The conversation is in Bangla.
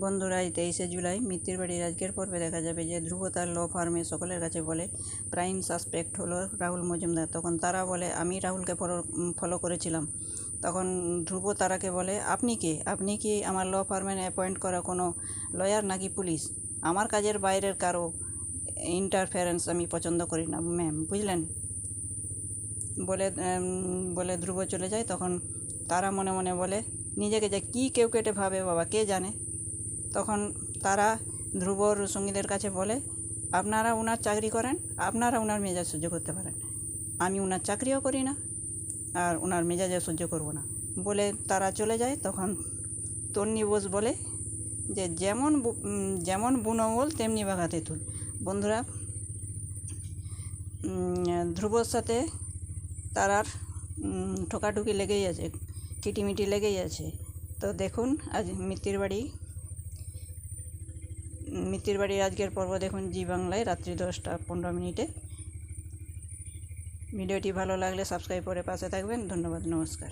বন্ধুরা, এই তেইশে জুলাই, মিত্তির বাড়ির আজকের পর্বে দেখা যাবে যে ধ্রুব তার ল ফার্মে সকলের কাছে বলে, প্রাইম সাসপেক্ট হলো রাহুল মজুমদার। তখন তারা বলে, আমি রাহুলকে ফলো ফলো করেছিলাম। তখন ধ্রুব তারাকে বলে, আপনি কে? আপনি কি আমার ল ফার্মে অ্যাপয়েন্ট করা কোনো লয়ার নাকি পুলিশ? আমার কাজের বাইরের কারও ইন্টারফারেন্স আমি পছন্দ করি না। ম্যাম, বুঝলেন? বলে বলে ধ্রুব চলে যায়। তখন তারা মনে মনে বলে, নিজেকে যে কী কেউ কেটে ভাবে বাবা, কে জানে? তখন তারা ধ্রুবর সঙ্গীদের কাছে বলে, আপনারা ওনার চাকরি করেন, আপনারা ওনার মেজাজ সহ্য করতে পারেন। আমি ওনার চাকরিও করি না আর ওনার মেজাজে সহ্য করব না। বলে তারা চলে যায়। তখন তন্নি বোস বলে যে, যেমন যেমন বুনমল, তেমনি বাঘা তেঁতুল। বন্ধুরা ধ্রুবর সাথে তারার ঠোকাঠুকি লেগেই আছে কিটিমিটি লেগেই আছে। তো দেখুন, আজ মিত্তির বাড়ি মিত্তির বাড়ির আজকের পর্ব দেখুন জি বাংলায়, রাত্রি দশটা পনেরো মিনিটে। ভিডিওটি ভালো লাগলে সাবস্ক্রাইব করে পাশে থাকবেন। ধন্যবাদ, নমস্কার।